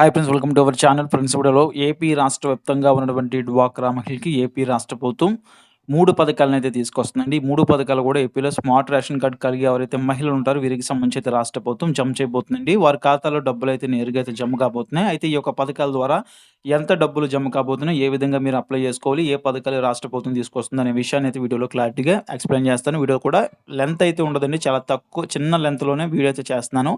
Hi friends welcome to our channel friends వీడియోలో AP రాష్ట్ర వ్యాప్తంగా ఉన్నటువంటి డ్వాక్రా మహిళకి ఏపీ రాష్ట్ర ప్రభుత్వం మూడు పథకాలను అయితే తీసుకొస్తుందండి. ఈ మూడు పథకాలు కూడా ఏపీలో స్మార్ట్ రేషన్ కార్డు కలిగి ఎవరైతే మహిళలు ఉంటారో వీరికి సంబంధించి అయితే రాష్ట్ర ప్రభుత్వం జమ చేయబోతుందండి. వారి ఖాతాలో డబ్బులు అయితే నేరుగా అయితే జమ కాబోతున్నాయి. అయితే ఈ యొక్క పథకాల ద్వారా ఎంత డబ్బులు జమ కాబోతున్నాయి ఏ విధంగా మీరు అప్లై చేసుకోవాలి ఏ పథకాలు రాష్ట్ర ప్రభుత్వం తీసుకొస్తుంది అనే విషయాన్ని అయితే వీడియోలో క్లారిటీగా ఎక్స్ప్లెయిన్ చేస్తాను. వీడియో కూడా లెంత్ అయితే ఉండదండి చాలా తక్కువ చిన్న లెంత్లోనే వీడియో అయితే చేస్తున్నాను.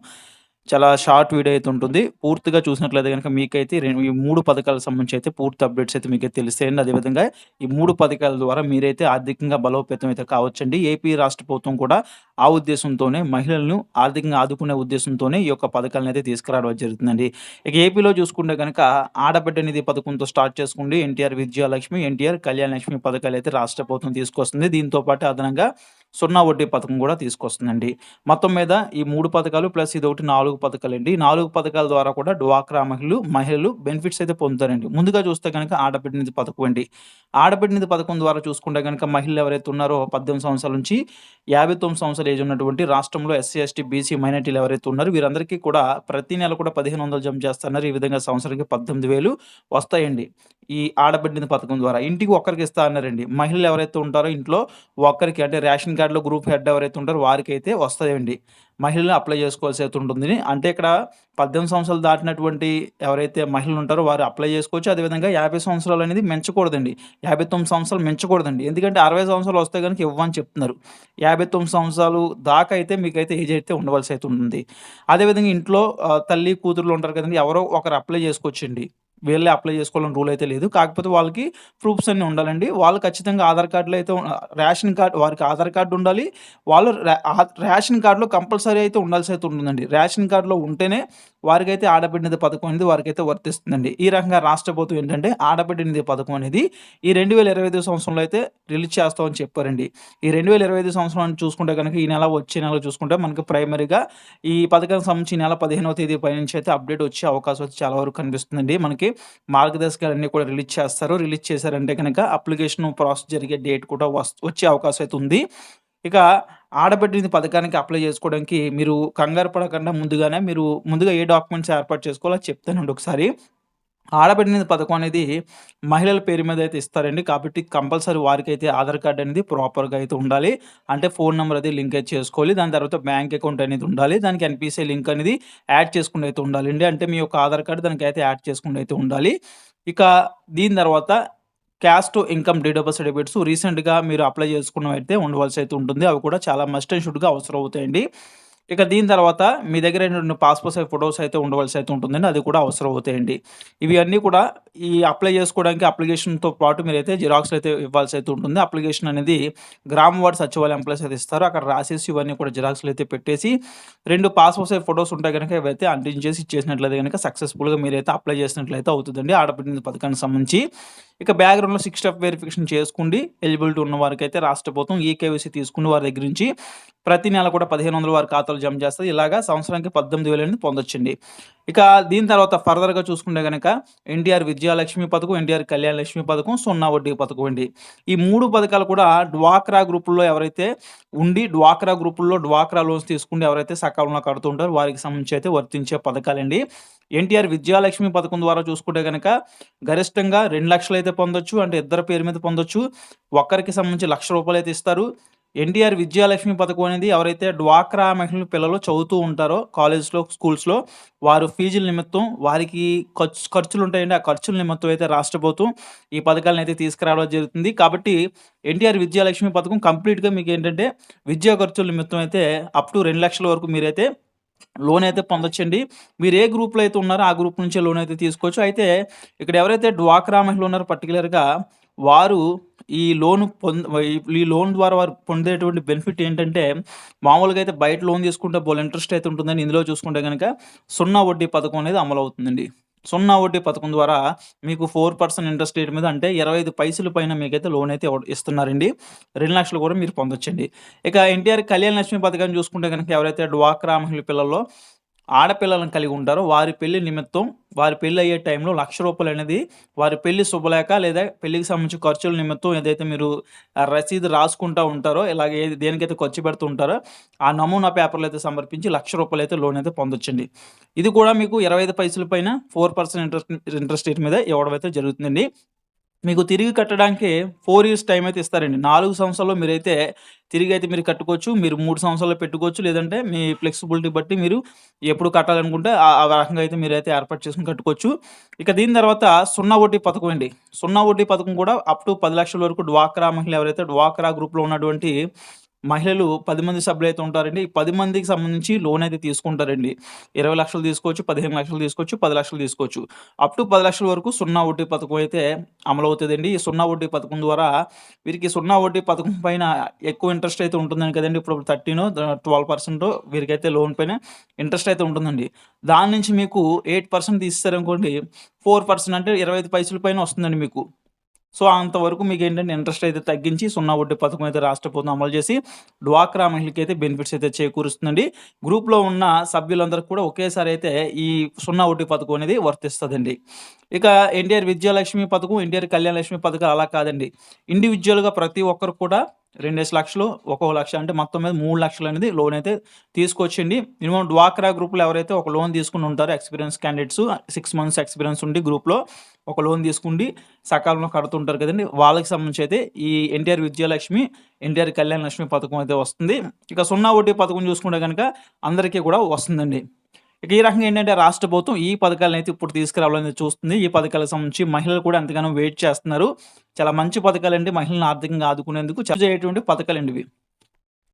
చాలా షార్ట్ వీడియో అయితే ఉంటుంది. పూర్తిగా చూసినట్లయితే కనుక మీకైతే రెండు ఈ మూడు పథకాలకు సంబంధించి అయితే పూర్తి అప్డేట్స్ అయితే మీకైతే తెలుస్తాయండి. అదేవిధంగా ఈ మూడు పథకాల ద్వారా మీరైతే ఆర్థికంగా బలోపేతం అయితే కావచ్చండి. ఏపీ రాష్ట్ర ప్రభుత్వం కూడా ఆ ఉద్దేశంతోనే మహిళలను ఆర్థికంగా ఆదుకునే ఉద్దేశంతోనే ఈ యొక్క పథకాలను అయితే తీసుకురావడం జరుగుతుందండి. ఇక ఏపీలో చూసుకుంటే కనుక ఆడబిడ్డ నిధి పథకంతో స్టార్ట్ చేసుకుంటే ఎన్టీఆర్ విద్యాలక్ష్మి ఎన్టీఆర్ కళ్యాణ లక్ష్మి పథకాలు అయితే రాష్ట్ర ప్రభుత్వం తీసుకొస్తుంది. దీంతో పాటు అదనంగా సున్నా వడ్డీ పథకం కూడా తీసుకొస్తుందండి. మొత్తం మీద ఈ మూడు పథకాలు ప్లస్ ఇది ఒకటి నాలుగు పథకాలు అండి నాలుగు పథకాల ద్వారా కూడా డ్వాక్రా మహిళలు మహిళలు బెనిఫిట్స్ అయితే పొందుతారండి. ముందుగా చూస్తే కనుక ఆడబిడ్డ నిధి పథకం అండి. ఆడబిడ్డ నిధి పథకం ద్వారా చూసుకుంటే కనుక మహిళలు ఎవరైతే ఉన్నారో పద్దెనిమిది సంవత్సరాల నుంచి యాభై తొమ్మిది సంవత్సరాలు పర్సెంటేజ్ ఉన్నటువంటి రాష్ట్రంలో ఎస్సీ ఎస్టీ బీసీ మైనార్టీలు ఎవరైతే ఉన్నారో వీరందరికీ కూడా ప్రతి నెల కూడా పదిహేను వందలు జమ చేస్తున్నారు. ఈ విధంగా సంవత్సరానికి పద్దెనిమిది వేలు వస్తాయండి ఈ ఆడబిడ్డ పథకం ద్వారా. ఇంటికి ఒక్కరికి ఇస్తా అన్నారండి. మహిళలు ఎవరైతే ఉంటారో ఇంట్లో ఒక్కరికి అంటే రేషన్ కార్డులో గ్రూప్ హెడ్ ఎవరైతే ఉంటారో వారికి అయితే వస్తాయండి. మహిళలు అప్లై చేసుకోవాల్సి అయితే ఉంటుంది. అంటే ఇక్కడ పద్దెనిమిది సంవత్సరాలు దాటినటువంటి ఎవరైతే మహిళలు ఉంటారో వారు అప్లై చేసుకోవచ్చు. అదేవిధంగా యాభై సంవత్సరాలు అనేది పెంచకూడదండి. యాభై తొమ్మిది సంవత్సరాలు పెంచకూడదండి. ఎందుకంటే అరవై సంవత్సరాలు వస్తే కనుక ఇవ్వని చెప్తున్నారు. యాభై తొమ్మిది సంవత్సరాలు దాకా అయితే మీకైతే ఏజ్ అయితే ఉండవలసి అయితే ఉంటుంది. అదేవిధంగా ఇంట్లో తల్లి కూతుర్లు ఉంటారు కదండి. ఎవరో ఒకరు అప్లై చేసుకోవచ్చండి. వీళ్ళే అప్లై చేసుకోవాలని రూల్ అయితే లేదు. కాకపోతే వాళ్ళకి ప్రూఫ్స్ అన్నీ ఉండాలండి. వాళ్ళు ఖచ్చితంగా ఆధార్ కార్డులో అయితే రేషన్ కార్డు వారికి ఆధార్ కార్డు ఉండాలి. వాళ్ళు రేషన్ కార్డులో కంపల్సరీ అయితే ఉండాల్సి అయితే ఉంటుందండి. రేషన్ కార్డులో ఉంటేనే వారికైతే ఆడబిడ్డ నిధి పథకం అనేది వారికైతే వర్తిస్తుందండి. ఈ రకంగా రాష్ట్ర ప్రభుత్వం ఏంటంటే ఆడబిడ్డ నిధి పథకం అనేది ఈ రెండు వేల ఇరవై ఐదు సంవత్సరంలో అయితే రిలీజ్ చేస్తామని చెప్పారండి. ఈ రెండు వేల ఇరవై ఐదు సంవత్సరం చూసుకుంటే కనుక ఈ నెల వచ్చే నెల చూసుకుంటే మనకి ప్రైమరీగా ఈ పథకానికి సంబంధించి నెల పదిహేనవ తేదీ పై నుంచి అయితే అప్డేట్ వచ్చే అవకాశం అయితే చాలా వరకు కనిపిస్తుందండి. మనకి మార్గదర్శకాలు అన్నీ కూడా రిలీజ్ చేస్తారు. రిలీజ్ చేశారంటే కనుక అప్లికేషన్ ప్రాసెస్ జరిగే డేట్ కూడా వచ్చే అవకాశం అయితే ఉంది. ఇక ఆడబిడ్డ పథకానికి అప్లై చేసుకోవడానికి మీరు కంగారు పడకుండా ముందుగానే మీరు ముందుగా ఏ డాక్యుమెంట్స్ ఏర్పాటు చేసుకోవాలో చెప్తానండి ఒకసారి. ఆడబిడ్డ నిధి పథకం అనేది మహిళల పేరు మీద అయితే ఇస్తారండి. కాబట్టి కంపల్సరీ వారికి అయితే ఆధార్ కార్డ్ అనేది ప్రాపర్గా అయితే ఉండాలి. అంటే ఫోన్ నెంబర్ అది లింక్ అయితే చేసుకోవాలి. దాని తర్వాత బ్యాంక్ అకౌంట్ అనేది ఉండాలి. దానికి ఎన్పిసిఐ లింక్ అనేది యాడ్ చేసుకుంటూ అయితే ఉండాలండి. అంటే మీ యొక్క ఆధార్ కార్డు దానికి అయితే యాడ్ చేసుకుంటూ అయితే ఉండాలి. ఇక దీని తర్వాత caste income date of certificates రీసెంట్గా మీరు అప్లై చేసుకున్నవైతే ఉండవలసి అయితే ఉంటుంది. అవి కూడా చాలా మస్ట్ అండ్ షుడ్గా అవసరం అవుతాయండి ఇక దీని తర్వాత మీ దగ్గర రెండు పాస్పోర్ట్ సైజ్ ఫొటోస్ అయితే ఉండవలసి అయితే ఉంటుందండి. అది కూడా అవసరం అవుతాయండి. ఇవి అన్నీ కూడా ఈ అప్లై చేసుకోవడానికి అప్లికేషన్తో పాటు మీరైతే జిరాక్స్లు అయితే ఇవ్వాల్సి అయితే ఉంటుంది. అప్లికేషన్ అనేది గ్రామ వార్డ్ సచివాలయం ఎంప్లాయీస్ అయితే ఇస్తారు. అక్కడ రాసేసి ఇవన్నీ కూడా జిరాక్స్లు అయితే పెట్టేసి రెండు పాస్పోర్ట్ సైజ్ ఫొటోస్ ఉంటాయి కనుక ఇవైతే అంటించేసి ఇచ్చేసినట్లయితే కనుక సక్సెస్ఫుల్గా మీరైతే అప్లై చేసినట్లయితే అవుతుందండి. ఆడబిడ్డ పథకానికి సంబంధించి. ఇక బ్యాక్గ్రౌండ్లో సిక్స్ స్టెప్ వెరిఫికేషన్ చేసుకుండి. ఎలిజిబిలిటీ ఉన్న వారికి అయితే రాష్ట్ర ప్రభుత్వం ఈ కేవైసీ తీసుకుని వారి దగ్గర నుంచి ప్రతి నెల కూడా పదిహేను వందల వారి ఖాతా ఖాతాలు జమ చేస్తుంది. ఇలాగా సంవత్సరానికి పద్దెనిమిది వేలు అనేది పొందొచ్చండి. ఇక దీని తర్వాత ఫర్దర్గా చూసుకుంటే కనుక ఎన్టీఆర్ విద్యాలక్ష్మి పథకం ఎన్టీఆర్ కళ్యాణ లక్ష్మి పథకం సున్నా వడ్డీ పథకం అండి. ఈ మూడు పథకాలు కూడా డ్వాక్రా గ్రూపుల్లో ఎవరైతే ఉండి డ్వాక్రా గ్రూపుల్లో డ్వాక్రా లోన్స్ తీసుకుంటే ఎవరైతే సకాలంలో కడుతుంటారో వారికి సంబంధించి అయితే వర్తించే పథకాలండి. ఎన్టీఆర్ విద్యాలక్ష్మి పథకం ద్వారా చూసుకుంటే కనుక గరిష్టంగా రెండు లక్షలు అయితే పొందొచ్చు. అంటే ఇద్దరు పేరు మీద పొందొచ్చు. ఒక్కరికి సంబంధించి లక్ష రూపాయలు అయితే ఇస్తారు. ఎన్టీఆర్ విద్యాలక్ష్మి పథకం అనేది ఎవరైతే డ్వాక్రా మహిళలు పిల్లలు చదువుతూ ఉంటారో కాలేజ్లో స్కూల్స్లో వారు ఫీజుల నిమిత్తం వారికి ఖర్చు ఖర్చులు ఉంటాయండి. ఆ ఖర్చుల నిమిత్తం అయితే రాష్ట్ర ప్రభుత్వం ఈ పథకాలను అయితే తీసుకురావడం జరుగుతుంది. కాబట్టి ఎన్టీఆర్ విద్యాలక్ష్మి పథకం కంప్లీట్గా మీకు ఏంటంటే విద్యా ఖర్చుల నిమిత్తం అయితే అప్ టు రెండు లక్షల వరకు మీరైతే లోన్ అయితే పొందొచ్చండి. మీరు ఏ గ్రూప్లో అయితే ఉన్నారో ఆ గ్రూప్ నుంచే లోన్ అయితే తీసుకోవచ్చు. అయితే ఇక్కడ ఎవరైతే డ్వాక్రా మహిళలు ఉన్నారో పర్టికులర్గా వారు ఈ లోన్ పొంద ఈ లోన్ ద్వారా వారు పొందేటువంటి బెనిఫిట్ ఏంటంటే మామూలుగా అయితే బయట లోన్ తీసుకుంటే బోల్ ఇంట్రెస్ట్ అయితే ఉంటుందని ఇందులో చూసుకుంటే కనుక సున్నా వడ్డీ పథకం అనేది అమలు అవుతుందండి సున్నా వడ్డీ పథకం ద్వారా మీకు ఫోర్ పర్సెంట్ ఇంట్రెస్ట్ రేట్ మీద అంటే ఇరవై ఐదు పైసల పైన మీకైతే లోన్ అయితే ఇస్తున్నారండి. రెండు లక్షలు కూడా మీరు పొందొచ్చండి. ఇక ఎన్టీఆర్ కళ్యాణ లక్ష్మి పథకాన్ని చూసుకుంటే కనుక ఎవరైతే డ్వాక్రా మహిళ పిల్లల్లో ఆడపిల్లలను కలిగి ఉంటారో వారి పెళ్ళి నిమిత్తం వారి పెళ్ళి అయ్యే టైంలో లక్ష రూపాయలు అనేది వారి పెళ్ళి శుభలేఖ లేదా పెళ్ళికి సంబంధించిన ఖర్చుల నిమిత్తం ఏదైతే మీరు రసీదు రాసుకుంటా ఉంటారో ఇలాగ ఏది దేనికైతే ఖర్చు పెడుతూ ఉంటారో ఆ నమూనా పేపర్లు అయితే సమర్పించి లక్ష రూపాయలు అయితే లోన్ అయితే పొందొచ్చండి. ఇది కూడా మీకు ఇరవై ఐదు పైసల పైన four percent interest interest rate మీద ఇవ్వడం అయితే జరుగుతుందండి. మీకు తిరిగి కట్టడానికి ఫోర్ ఇయర్స్ టైం అయితే ఇస్తారండి. నాలుగు సంవత్సరాల్లో మీరైతే తిరిగి అయితే మీరు కట్టుకోవచ్చు. మీరు మూడు సంవత్సరాలు పెట్టుకోవచ్చు. లేదంటే మీ ఫ్లెక్సిబిలిటీ బట్టి మీరు ఎప్పుడు కట్టాలనుకుంటే ఆ రకంగా అయితే మీరైతే ఏర్పాటు చేసుకుని కట్టుకోవచ్చు. ఇక దీని తర్వాత సున్నా వడ్డీ పథకం అండి. సున్నా వడ్డీ పథకం కూడా అప్ టు పది లక్షల వరకు డ్వాక్రా మహిళ ఎవరైతే డ్వాక్రా గ్రూప్లో ఉన్నటువంటి మహిళలు పది మంది సభ్యులు అయితే ఉంటారండి. ఈ పది మందికి సంబంధించి లోన్ అయితే తీసుకుంటారండి. ఇరవై లక్షలు తీసుకోవచ్చు పదిహేను లక్షలు తీసుకోవచ్చు పది లక్షలు తీసుకోవచ్చు. అప్ టు పది లక్షల వరకు సున్నా వడ్డీ పథకం అయితే అమలు అవుతుందండి. ఈ సున్నా వడ్డీ పథకం ద్వారా వీరికి సున్నా వడ్డీ పథకం పైన ఎక్కువ ఇంట్రెస్ట్ అయితే ఉంటుందని కదండి. ఇప్పుడు థర్టీన్ ట్వెల్వ్ పర్సెంట్ వీరికైతే లోన్ పైన ఇంట్రెస్ట్ అయితే ఉంటుందండి. దాని నుంచి మీకు ఎయిట్ పర్సెంట్ తీస్తారనుకోండి ఫోర్ పర్సెంట్ అంటే ఇరవై ఐదు పైసల పైన వస్తుందండి మీకు. సో అంతవరకు మీకు ఏంటంటే ఇంట్రెస్ట్ అయితే తగ్గించి సున్నా వడ్డీ పథకం అయితే రాష్ట్ర ప్రభుత్వం అమలు చేసి డ్వాక్రా మహిళకి అయితే బెనిఫిట్స్ అయితే చేకూరుస్తుందండి. గ్రూప్లో ఉన్న సభ్యులందరికీ కూడా ఒకేసారి అయితే ఈ సున్నా వడ్డీ పథకం అనేది వర్తిస్తుందండి. ఇక ఎన్టీఆర్ విద్యాలక్ష్మి పథకం ఎన్టీఆర్ కళ్యాణ లక్ష్మి పథకాలు అలా కాదండి. ఇండివిజువల్గా ప్రతి ఒక్కరు కూడా రెండేసి లక్షలు ఒక్కో లక్ష అంటే మొత్తం మీద మూడు లక్షలు అనేది లోన్ అయితే తీసుకొచ్చింది. మినిమం డ్వాక్రా గ్రూప్లో ఎవరైతే ఒక లోన్ తీసుకుని ఉంటారో experience candidates six months experience ఉండి గ్రూప్లో ఒక లోన్ తీసుకుండి సకాలంలో కడుతుంటారు కదండి. వాళ్ళకి సంబంధించి అయితే ఈ ఎన్టీఆర్ విద్యాలక్ష్మి ఎన్టీఆర్ కళ్యాణ లక్ష్మి పథకం అయితే వస్తుంది. ఇక సున్నా ఒకటి పథకం చూసుకుంటే కనుక అందరికీ కూడా వస్తుందండి. ఇక ఈ రకంగా ఏంటంటే రాష్ట్ర ప్రభుత్వం ఈ పథకాలను అయితే ఇప్పుడు తీసుకురావాలని చూస్తుంది. ఈ పథకాలకు సంబంధించి మహిళలు కూడా ఎంతగానో వెయిట్ చేస్తున్నారు. చాలా మంచి పథకాలండి. మహిళలను ఆర్థికంగా ఆదుకునేందుకు చర్చ అయ్యేటువంటి పథకాలండి ఇవి.